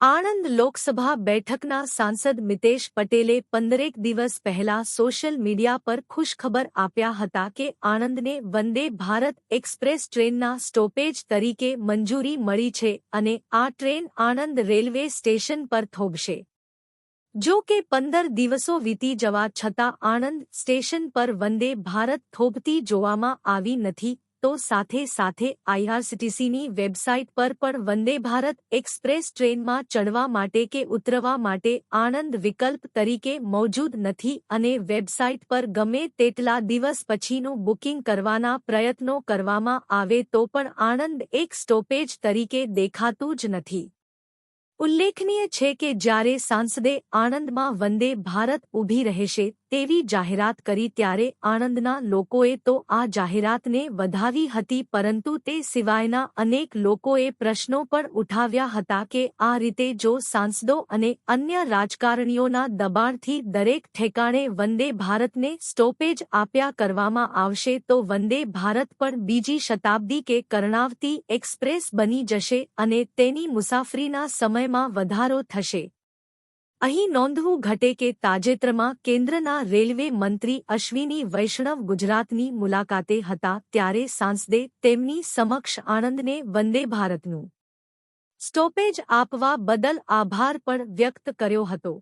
આણંદ લોકસભા બેઠકના સાંસદ મિતેશ પટેલે પંદરેક દિવસ પહેલા સોશિયલ મીડિયા પર ખુશખબર આપ્યા હતા કે આણંદને વંદે ભારત એક્સપ્રેસ ટ્રેનના સ્ટોપેજ તરીકે મંજૂરી મળી છે અને આ ટ્રેન આણંદ રેલવે સ્ટેશન પર થોભશે. જો કે પંદર દિવસો વીતી જવા છતાં આણંદ સ્ટેશન પર વંદે ભારત થોભતી જોવામાં આવી નથી. તો સાથે સાથે આઈઆરસીટીસીની વેબસાઇટ પર પણ વંદે ભારત એક્સપ્રેસ ટ્રેનમાં ચડવા માટે કે ઉતરવા માટે આણંદ વિકલ્પ તરીકે મોજૂદ નથી અને વેબસાઇટ પર ગમે તેટલા દિવસ પછીનું બુકિંગ કરવાના પ્રયત્નો કરવામાં આવે તો પણ આણંદ એક સ્ટોપેજ તરીકે દેખાતું જ નથી. ઉલ્લેખનીય છે કે જ્યારે સાંસદે આણંદમાં વંદે ભારત ઊભી રહેશે તેવી જાહેરાત કરી ત્યારે આણંદના લોકોએ તો આ જાહેરાતને વધાવી હતી પરંતુ તે સિવાયના અનેક લોકોએ પ્રશ્નો પણ ઉઠાવ્યા હતા કે આ રીતે જો સાંસદો અને અન્ય રાજકારણીઓના દબાણથી દરેક ઠેકાણે વંદે ભારતને સ્ટોપેજ આપ્યા કરવામાં આવશે તો વંદે ભારત પણ બીજી શતાબ્દી કે કર્ણાવતી એક્સપ્રેસ બની જશે અને તેની મુસાફરીના સમયમાં વધારો થશે. અહીં નોંધવું ઘટે કે તાજેતરમાં કેન્દ્રના રેલવે મંત્રી અશ્વિની વૈષ્ણવ ગુજરાતની મુલાકાતે હતા ત્યારે સાંસદે તેમની સમક્ષ આણંદને વંદે ભારતનું સ્ટોપેજ આપવા બદલ આભાર પણ વ્યક્ત કર્યો હતો.